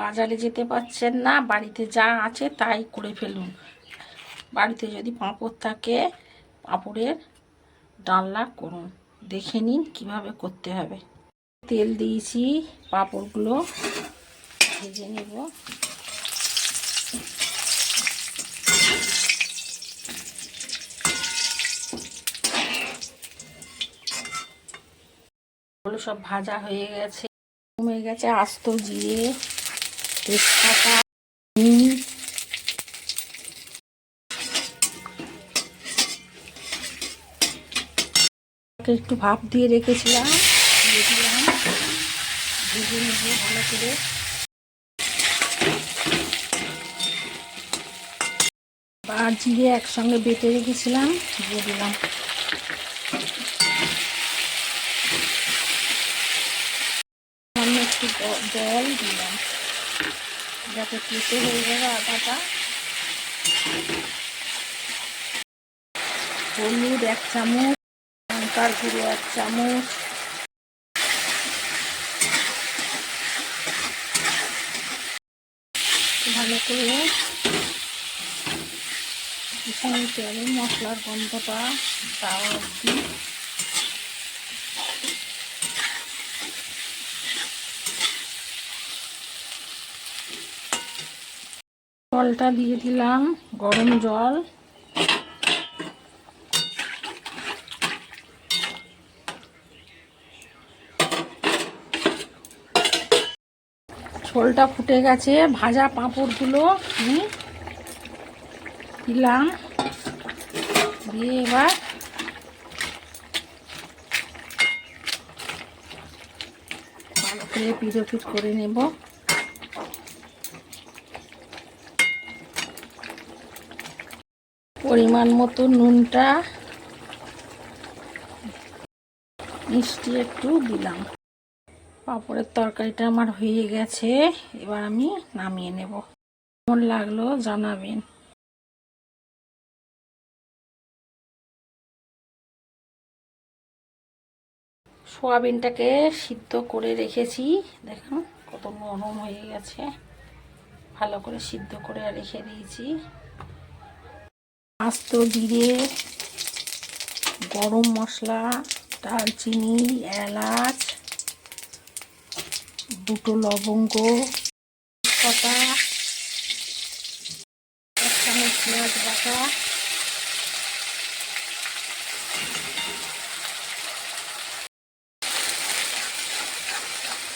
বাজারে যেতে পারছেন না, বাড়িতে যা আছে তাই করে ফেলুন। বাড়িতে যদি পাঁপড় থাকে, পাঁপড়ের ডালনা করুন। দেখে নিন কীভাবে করতে হবে। তেল দিয়েছি, পাঁপড়গুলো ভেজে নেব। সব ভাজা হয়ে গেছে, কমে গেছে আস্ত জিরে। একটু ভাপ দিয়ে রেখেছিলাম। দিয়ে দিলাম। ভেজে নেব ভালো করে। আর জিরে একসঙ্গে বেটে রেখেছিলাম। দিয়ে দিলাম। সামান্য একটু জল দিলাম। যাতে কেটে হয়ে যাবে আটাটা হলুদ এক চামচ, লঙ্কার গুঁড়ো এক চামচ। ভালো করে এখানে তেল মশলার গন্ধটা, তাও অব্দি জলটা দিয়ে দিলাম, গরম জল। ঝোলটা ফুটে গেছে, ভাজা পাঁপড়গুলো আমি দিলাম। দিয়ে এবার ভালো করে পিড়ো পিট করে নেব। পরিমাণ মতো নুনটা মিষ্টি একটু দিলাম। পাঁপড়ের তরকারিটা আমার হয়ে গেছে, এবার আমি নামিয়ে নেব। কেমন লাগল জানাবেন। সোয়াবিনটাকে সিদ্ধ করে রেখেছি। দেখুন, কত নরম হয়ে গেছে। ভালো করে সিদ্ধ করে রেখে দিয়েছি। আস্ত জিরে, গরম মশলা দালচিনি এলাচ, দুটো লবঙ্গ পাতা পেঁয়াজ বাটা,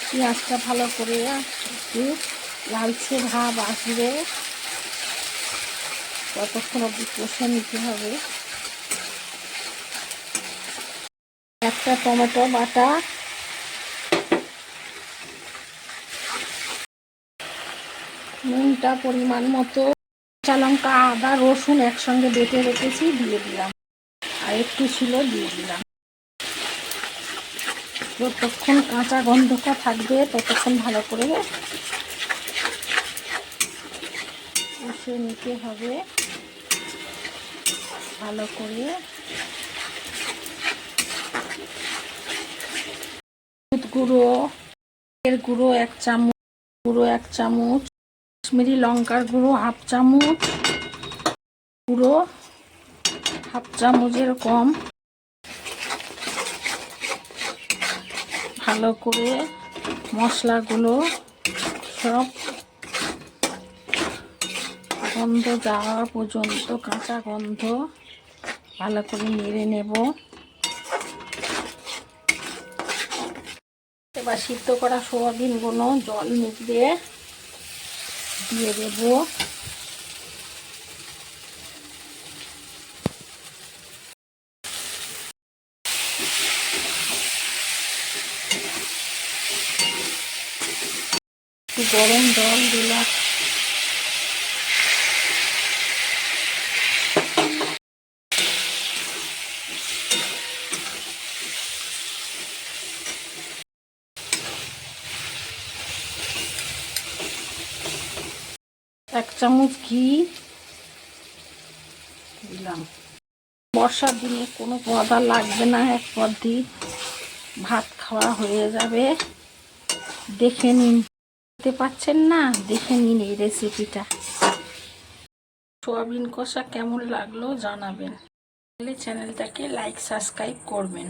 পেঁয়াজটা ভালো করে একটু লালচে ভাব আসবে। ততক্ষণ অব্দি কষে নিতে হবে। একটা টমেটো বাটা। নুনটা পরিমাণ মতো। কাঁচা লঙ্কা, আদা, রসুন একসঙ্গে বেটে রেখেছি, দিয়ে দিলাম। আর একটু ছিল, দিয়ে দিলাম। যতক্ষণ কাঁচা গন্ধটা থাকবে, ততক্ষণ ভালো করে কষে নিতে হবে। ভালো করে। হলুদ গুঁড়ো এর গুঁড়ো এক চামচ, গুঁড়ো এক চামচ, কাশ্মীরি লঙ্কার গুঁড়ো হাফ চামচ, গুঁড়ো হাফ চামচের কম। ভালো করে মশলাগুলো সব গন্ধ যাওয়া পর্যন্ত, কাঁচা গন্ধ ভালো করে নেড়ে নেব। এবার সিদ্ধ করা সোয়াবিনগুলো জল নিগড়ে দিয়ে দেব। গরম জল দিলাম। এক চামচ ঘি দিলাম। বর্ষার দিনে কোনো পদা লাগবে না এক পদ ভাত খাওয়া হয়ে যাবে। দেখে নিন। দেখতে পাচ্ছেন না? দেখে নিন এই রেসিপিটা সোয়াবিন কষা কেমন লাগল জানাবেন। চ্যানেলটাকে লাইক সাবস্ক্রাইব করবেন।